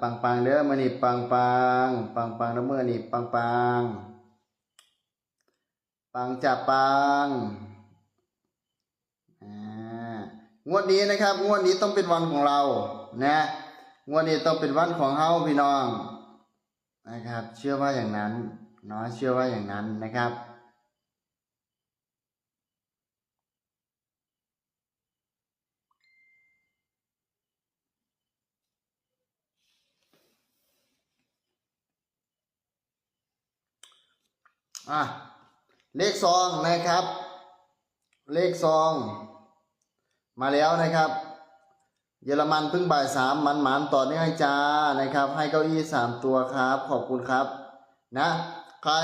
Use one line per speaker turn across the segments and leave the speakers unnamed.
ปังปังเด้อมือนี่ปังปังปังปังแล้วมื่อนี่ปังปังปังจับปังอ่างวดนี้นะครับ งวดนี้ต้องเป็นวันของเรานะงวดนี้ต้องเป็นวันของเฮาพี่น้องนะครับ เชื่อว่าอย่างนั้นเนาะเชื่อว่าอย่างนั้นนะครับ อะเลขซองนะครับ เลขซอง มาแล้วนะครับ เยอรมันพิ่งบ่ายสามมันหมานต่อเนื่องจ้านะครับ ให้เก้าอี้สามตัวครับ ขอบคุณครับ นะ ใคร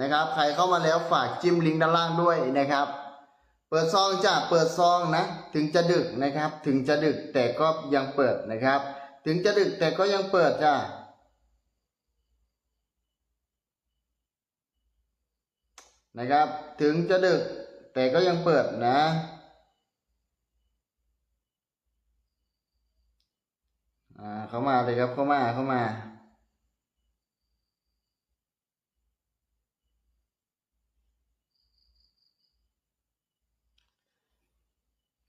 นะครับ ใครเข้ามาแล้วฝากจิ้มลิงก์ด้านล่างด้วยนะครับ เปิดซองจ้าเปิดซองนะ ถึงจะดึกนะครับ ถึงจะดึกแต่ก็ยังเปิดนะครับ ถึงจะดึกแต่ก็ยังเปิดจ้า นะครับ ถึงจะดึกแต่ก็ยังเปิดนะ อ่าเข้ามาเลยครับเข้ามาเข้ามา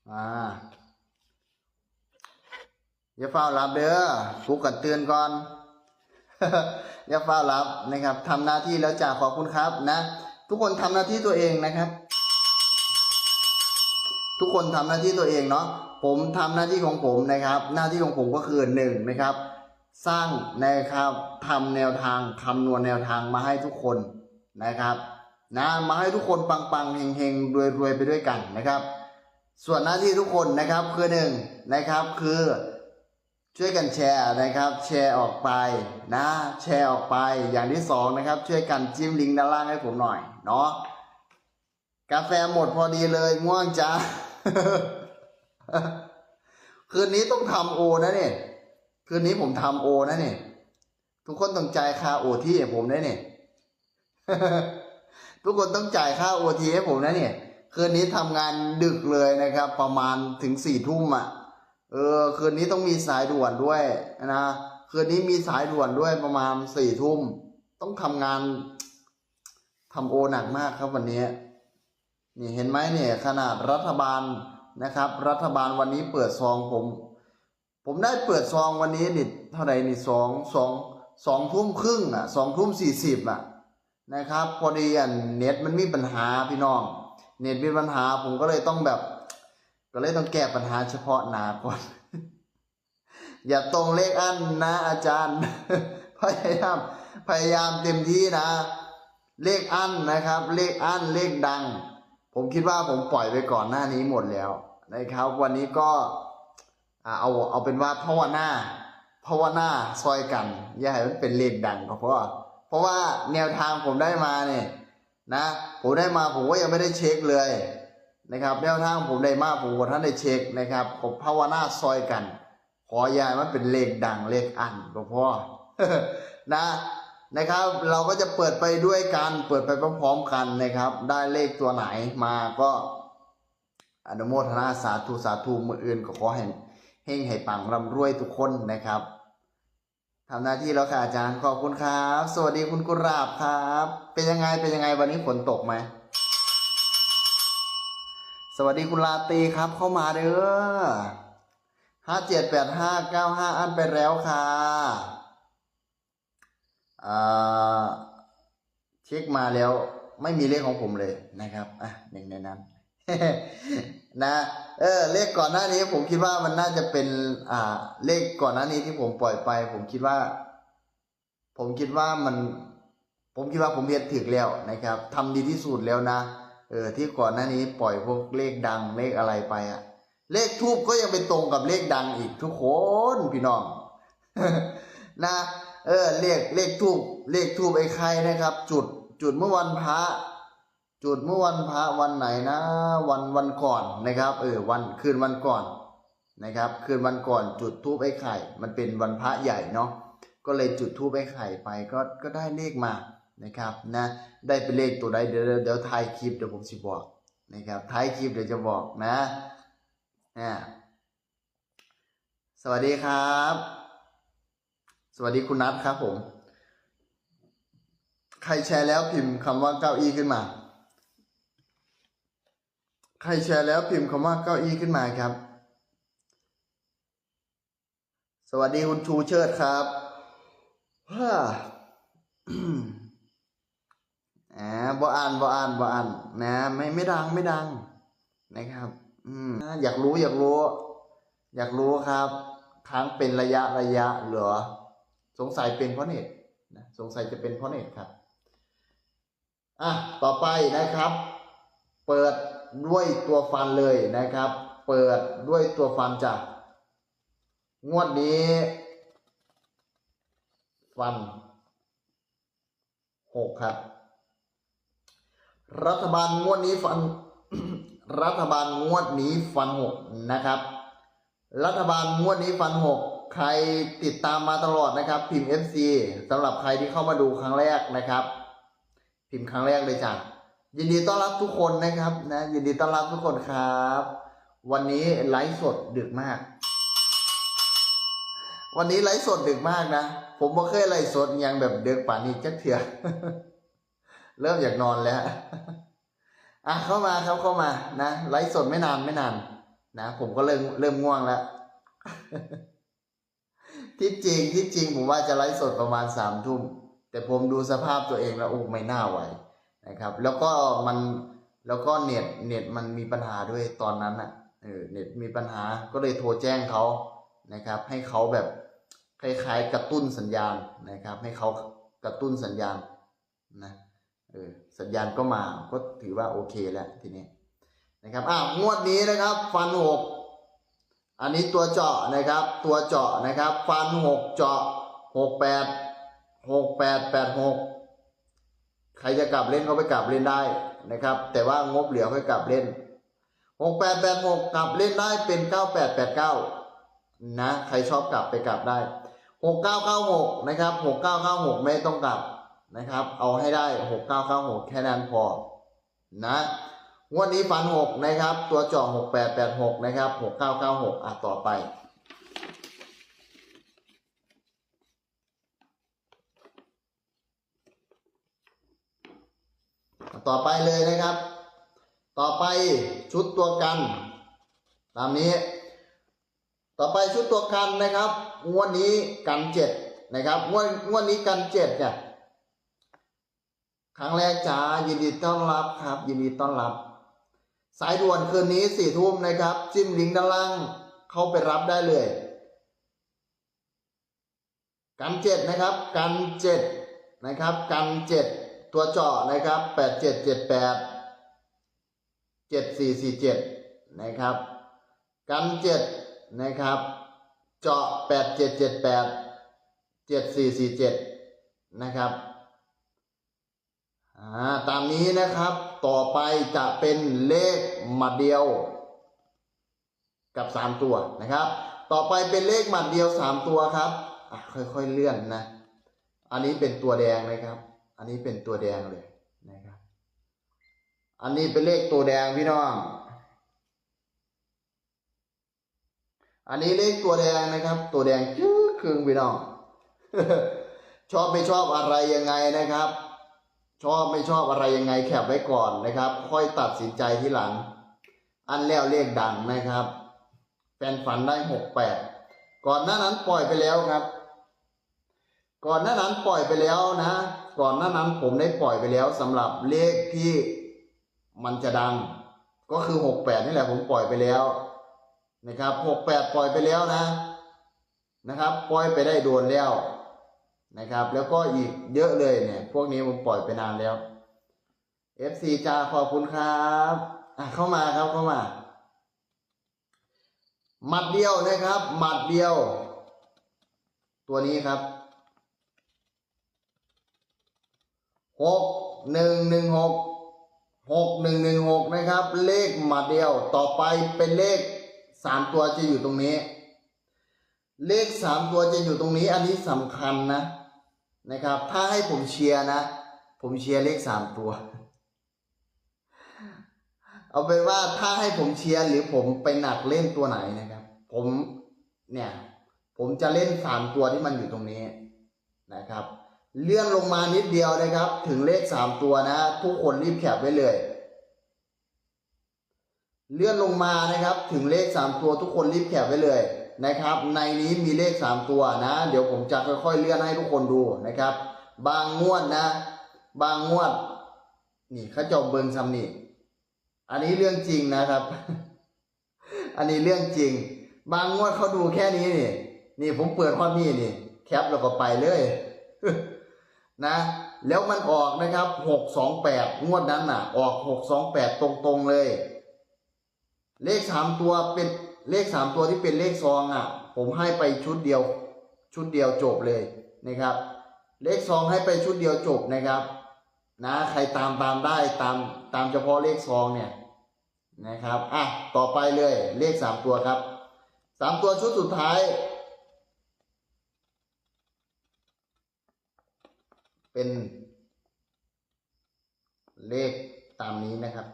อ่าอย่าเฝ้ารับเด้อปลุกกันเตือนก่อน อย่าเฝ้ารับนะครับทำหน้าที่แล้วจ่าขอบคุณครับนะ ทุกคนทำหน้าที่ตัวเองนะครับ ทุกคนทำหน้าที่ตัวเองเนาะผมทำหน้าที่ของผมนะครับ หน้าที่ของผมก็คือหนึ่งนะครับ สร้างนะครับทำแนวทางคำนวณแนวทางมาให้ทุกคนนะครับนะมาให้ทุกคนปังๆเฮงๆรวยๆไปด้วยกันนะครับ ส่วนหน้าที่ทุกคนนะครับคือหนึ่งนะครับคือช่วยกันแชร์นะครับ แชร์ออกไปนะ แชร์ออกไปอย่างที่สองนะครับ ช่วยกันจิ้มลิงก์ด้านล่างให้ผมหน่อย เนาะกาแฟหมดพอดีเลยง่วงจ้าคืนนี้ต้องทำโอนะเนี่ยคืนนี้ผมทำโอนะเนี่ยทุกคนต้องจ่ายค่าโอทีให้ผมนะเนี่ยทุกคนต้องจ่ายค่าโอทีให้ผมนะเนี่ยคืนนี้ทำงานดึกเลยนะครับ ประมาณถึงสี่ทุ่มอะเออคืนนี้ต้องมีสายด่วนด้วยนะคืนนี้มีสายด่วนด้วยประมาณสี่ทุ่มต้องทำงาน ทำโอหนักมากครับวันนี้นี่เห็นไหมเนี่ยขนาดรัฐบาลนะครับ รัฐบาลวันนี้เปิดซองผม ผมได้เปิดซองวันนี้นี่เท่าไหร่นี่สองสองสองทุ่มครึ่งอะสองทุ่มสี่สิบอะนะครับ พอดีอันเน็ตมันมีปัญหาพี่น้อง เน็ตมีปัญหาผมก็เลยต้องแบบ ก็เลยต้องแก้ปัญหาเฉพาะหนาก่อน อย่าตรงเลขอันนะอาจารย์ พยายามพยายามเต็มที่นะ เลขอันนะครับ เลขอันเลขดัง ผมคิดว่าผมปล่อยไปก่อนหน้านี้หมดแล้วนะครับ วันนี้ก็เอาเอาเป็นว่าภาวนาภาวนาซอยกัน อย่าให้มันเป็นเลขดังก็เพราะว่าเพราะว่าแนวทางผมได้มาเนี่ยนะผมได้มาผมก็ยังไม่ได้เช็คเลยนะครับแนวทางผมได้มาผมก็ท่านได้เช็คนะครับผมภาวนาซอยกัน ขออย่าให้มันเป็นเลขดังเลขอันก็พอนะ นะครับ เราก็จะเปิดไปด้วยกันเปิดไปพร้อมๆกันนะครับ ได้เลขตัวไหนมาก็อนุโมทนาสาธุสาธุมืออื่นก็ขอให้เฮงให้ปังร่ำรวยทุกคนนะครับทำหน้าที่แล้วค่ะอาจารย์ขอบคุณครับ สวัสดีคุณกุราบครับ เป็นยังไงเป็นยังไงวันนี้ฝนตกไหมสวัสดีคุณลาตีครับเข้ามาเด้อห้าเจ็ดแปดห้าเก้าห้าอันไปแล้วค่ะ เช็คมาแล้วไม่มีเลขของผมเลยนะครับอะหนึ่งในนั้นนะเออเลขก่อนหน้านี้ผมคิดว่ามันน่าจะเป็นอ่าเลขก่อนหน้านี้ที่ผมปล่อยไป ผมคิดว่า ผมคิดว่ามัน ผมคิดว่าผมเรียนถึกแล้วนะครับทำดีที่สุดแล้วนะเออที่ก่อนหน้านี้ปล่อยพวกเลขดังเลขอะไรไปอะเลขทูบก็ยังไปตรงกับเลขดังอีกทุกคนพี่น้องนะ เออเลขเลขทูบเลขทูบไอ้ใครนะครับ จุดจุดเมื่อวันพระจุดเมื่อวันพระวันไหนนะ วันวันก่อนนะครับ เออวันคืนวันก่อนนะครับ คืนวันก่อนจุดทูบไอ้ไข่ มันเป็นวันพระใหญ่เนาะก็เลยจุดทูบไอ้ไข่ไปก็ก็ได้เลขมานะครับนะได้เป็นเลขตัวใดเดี๋ยวเดี๋ยวท้ายคลิปเดี๋ยวผมสิบอกนะครับท้ายคลิปเดี๋ยวจะบอกนะอ่าสวัสดีครับ สวัสดีคุณนัทครับผม ใครแชร์แล้วพิมพ์คำว่าเก้าอี้ขึ้นมา ใครแชร์แล้วพิมพ์คำว่าเก้าอี้ขึ้นมาครับ สวัสดีคุณชูเชิดครับฮ่าอ่าบ่อ่านบ่อ่านบ่อ่านนะ ไม่ไม่ดังไม่ดังนะครับ อืมอยากรู้อยากรู้ อยากรู้ครับ ค้างเป็นระยะระยะเหรอ สงสัยเป็นเพราะเน็ตนะสงสัยจะเป็นเพราะเน็ตครับอะต่อไปนะครับ เปิดด้วยตัวฟันเลยนะครับ เปิดด้วยตัวฟันจากงวดนี้ ฟันหกครับ รัฐบาลงวดนี้ฟันรัฐบาลงวดนี้ฟันหกนะครับ รัฐบาลงวดนี้ฟันหก ใครติดตามมาตลอดนะครับ พิมพ์ FC สำหรับใครที่เข้ามาดูครั้งแรกนะครับ พิมพ์ครั้งแรกเลยจ้ะยินดีต้อนรับทุกคนนะครับ นะยินดีต้อนรับทุกคนครับ วันนี้ไลฟ์สดดึกมาก วันนี้ไลฟ์สดดึกมากนะผมบ่เคยไลฟ์สดยังแบบดึกป่านนี้จักเถื่อเริ่มอยากนอนแล้วอะเข้ามาครับเข้ามานะไลฟ์สดไม่นานไม่นาน นะผมก็เริ่มเริ่มง่วงแล้ว ที่จริงที่จริงผมว่าจะไลฟ์สดประมาณสามทุ่มแต่ผมดูสภาพตัวเองแล้วโอ้ไม่น่าไหวนะครับ แล้วก็มันแล้วก็เน็ตเน็ตมันมีปัญหาด้วยตอนนั้นอะเออเน็ตมีปัญหาก็เลยโทรแจ้งเขานะครับ ให้เขาแบบคล้ายๆกระตุ้นสัญญาณนะครับ ให้เขากระตุ้นสัญญาณนะเออสัญญาณก็มาก็ถือว่าโอเคแล้วทีนี้นะครับอะงวดนี้นะครับ ฟันหก อันนี้ตัวเจาะนะครับ ตัวเจาะนะครับ ฟันหกเจาะหกแปดหกแปดแปดหกใครจะกลับเล่นก็ไปกลับเล่นได้นะครับ แต่ว่างบเหลือค่อยกลับเล่นหกแปดแปดหกกลับเล่นได้เป็นเก้าแปดแปดเก้านะ ใครชอบกลับไปกลับได้หกเก้าเก้าหกนะครับหกเก้าเก้าหกไม่ต้องกลับนะครับ เอาให้ได้หกเก้าเก้าหกแค่นั้นพอนะ งวดนี้ฟันหกนะครับ ตัวจาะหกแปดแปดหกนะครับหกเก้าเก้าหกอะต่อไป ต่อไปเลยนะครับ ต่อไปชุดตัวกัน ตามนี้ ต่อไปชุดตัวกันนะครับงวดนี้กันเจ็ดนะครับงวดงวดนี้กันเจ็ดเนี่ยครั้งแรกจ้ายินดีต้อนรับครับ ยินดีต้อนรับ สายด่วนคืนนี้สี่ทุ่มนะครับ จิ้มลิงก์ด้านล่าง เข้าไปรับได้เลย กันเจ็ดนะครับ กันเจ็ดนะครับ กันเจ็ดตัวเจาะนะครับแปดเจ็ดเจ็ดแปดเจ็ดสี่สี่เจ็ดนะครับ กันเจ็ดนะครับ เจาะแปดเจ็ดเจ็ดแปดเจ็ดสี่สี่เจ็ดนะครับอ่าตามนี้นะครับ ต่อไปจะเป็นเลขหมัดเดียว กับสามตัวนะครับ ต่อไปเป็นเลขหมัดเดียวสามตัวครับค่อยๆเลื่อนนะ อันนี้เป็นตัวแดงนะครับ อันนี้เป็นตัวแดงเลยนะครับ อันนี้เป็นเลขตัวแดงพี่น้อง อันนี้เลขตัวแดงนะครับ ตัวแดงจื้อครึ่งพี่น้อง ชอบไม่ชอบอะไรยังไงนะครับ ชอบไม่ชอบอะไรยังไงแคปไว้ก่อนนะครับ ค่อยตัดสินใจทีหลัง อันแล้วเลขดังนะครับแฟนฝันได้หกแปดก่อนหน้านั้นปล่อยไปแล้วครับ ก่อนหน้านั้นปล่อยไปแล้วนะ ก่อนหน้านั้นผมได้ปล่อยไปแล้วสำหรับเลขที่มันจะดัง ก็คือหกแปดนี่แหละผมปล่อยไปแล้วนะครับหกแปดปล่อยไปแล้วนะนะครับ ปล่อยไปได้โดนแล้ว นะครับ แล้วก็อีกเยอะเลยเนี่ย พวกนี้ผมปล่อยไปนานแล้ว FC จาขอบคุณครับอะเข้ามาครับเข้ามา หมัดเดียวนะครับ หมัดเดียว ตัวนี้ครับหกหนึ่งหนึ่งหกหกหนึ่งหนึ่งหกนะครับ เลขหมัดเดียว ต่อไปเป็นเลขสามตัวจะอยู่ตรงนี้ เลขสามตัวจะอยู่ตรงนี้ อันนี้สำคัญนะ นะครับ ถ้าให้ผมเชียร์นะ ผมเชียร์เลขสามตัว เอาเป็นว่าถ้าให้ผมเชียร์หรือผมไปหนักเล่นตัวไหนนะครับ ผมเนี่ย ผมจะเล่นสามตัวที่มันอยู่ตรงนี้นะครับ เลื่อนลงมานิดเดียวนะครับ ถึงเลขสามตัวนะ ทุกคนรีบแคปไว้เลย เลื่อนลงมานะครับ ถึงเลขสามตัวทุกคนรีบแคปไว้เลย นะครับ ในนี้มีเลขสามตัวนะ เดี๋ยวผมจะค่อยๆเลื่อนให้ทุกคนดูนะครับ บางงวดนะ บางงวด นี่เขาจบเบิงซัมนี่อันนี้เรื่องจริงนะครับ อันนี้เรื่องจริง บางงวดเขาดูแค่นี้นี่ นี่ผมเปิดข้อนี้นี่ แคปแล้วก็ไปเลยนะ แล้วมันออกนะครับหกสองแปดงวดนั้นน่ะ ออกหกสองแปดตรงๆเลย เลขสามตัวเป็น เลขสามตัวที่เป็นเลขซองอะ ผมให้ไปชุดเดียว ชุดเดียวจบเลยนะครับ เลขซองให้ไปชุดเดียวจบนะครับนะใครตามตามได้ตามตามเฉพาะเลขซองเนี่ยนะครับอะต่อไปเลยเลขสามตัวครับสามตัวชุดสุดท้าย เป็นเลขตามนี้นะครับ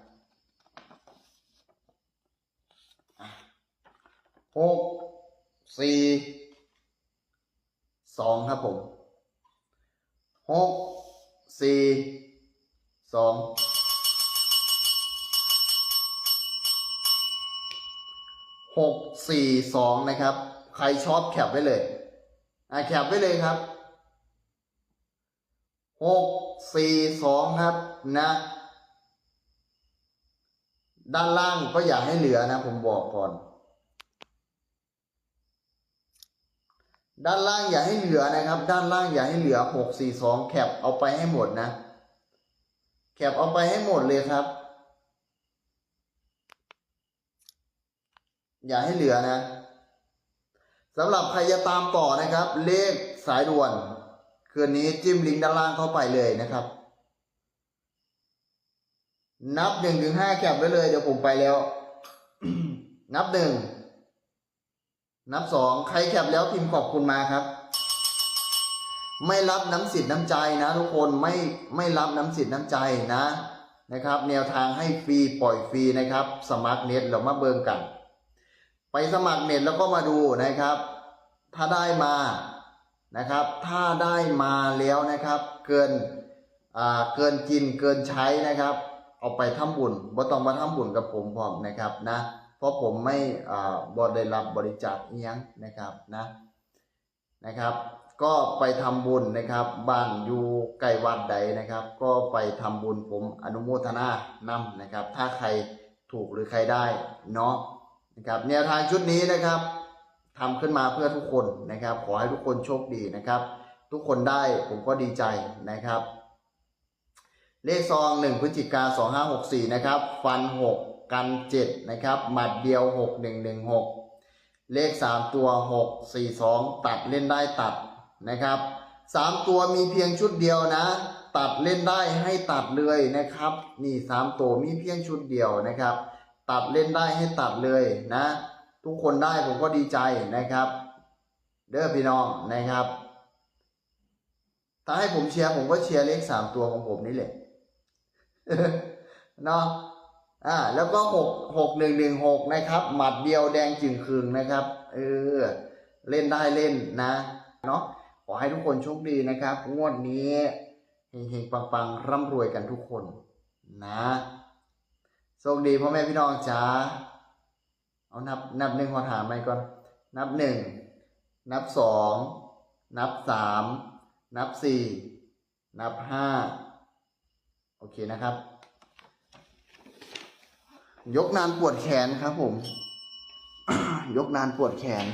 อะ หกสี่สองครับผมหกสี่สองหกสี่สองนะครับ ใครชอบแคปไว้เลยอะแคปไว้เลยครับหกสี่สองครับนะด้านล่างก็อย่าให้เหลือนะผมบอกก่อน ด้านล่างอย่าให้เหลือนะครับ ด้านล่างอย่าให้เหลือหกสี่สองแคปเอาไปให้หมดนะ แคปเอาไปให้หมดเลยครับ อย่าให้เหลือนะสำหรับใครจะตามต่อนะครับ เลขสายด่วน คืนนี้จิ้มลิงก์ด้านล่างเข้าไปเลยนะครับ นับหนึ่งถึงห้าแคปไว้เลยเดี๋ยวผมไปแล้ว นับหนึ่ง นับสองใครแคปแล้วพิมพ์ขอบคุณมาครับ ไม่รับน้ำสิทธิ์น้ำใจนะ ทุกคนไม่ไม่รับน้ำสิทธิ์น้ำใจนะนะครับ แนวทางให้ฟรีปล่อยฟรีนะครับ สมัครเน็ตเรามาเบิงกัน ไปสมัครเน็ตแล้วก็มาดูนะครับ ถ้าได้มานะครับ ถ้าได้มาแล้วนะครับ เกินอ่าเกินกินเกินใช้นะครับ เอาไปทำบุญบ่ต้องมาทำบุญกับผมพร้อมนะครับนะ ราะผมไม่อ่าบได้รับบริจาคอิหยังนะครับนะนะครับ ก็ไปทำบุญนะครับ บ้านอยู่ใกล้วัดใดนะครับ ก็ไปทำบุญผมอนุโมทนานำนะครับ ถ้าใครถูกหรือใครได้เนาะนะครับแนวทางชุดนี้นะครับทำขึ้นมาเพื่อทุกคนนะครับ ขอให้ทุกคนโชคดีนะครับ ทุกคนได้ผมก็ดีใจนะครับ เลขซอง1พฤศจิกา2564นะครับฟัน6 กัน7นะครับหมัดเดียว6116เลข3ตัว642ตัดเล่นได้ตัดนะครับ3ตัวมีเพียงชุดเดียวนะ ตัดเล่นได้ให้ตัดเลยนะครับ นี่3ตัวมีเพียงชุดเดียวนะครับ ตัดเล่นได้ให้ตัดเลยนะ ทุกคนได้ผมก็ดีใจนะครับ เด้อพี่น้องนะครับ ถ้าให้ผมเชียร์ผมก็เชียร์เลข3ตัวของผมนี่แหละเนาะ อ่า แล้วก็หกหกหนึ่งหนึ่งหกนะครับ หมัดเดียวแดงจึงคืงนะครับ เออ เล่นได้เล่นนะ เนาะขอให้ทุกคนโชคดีนะครับ งวดนี้เฮงๆปังๆร่ำรวยกันทุกคนนะโชคดีพ่อแม่พี่น้องจ้าเอานับนับหนึ่งขอถามไปก่อน นับหนึ่งนับสองนับสามนับสี่นับห้าโอเคนะครับ ยกนานปวดแขนครับผม ยกนานปวดแขน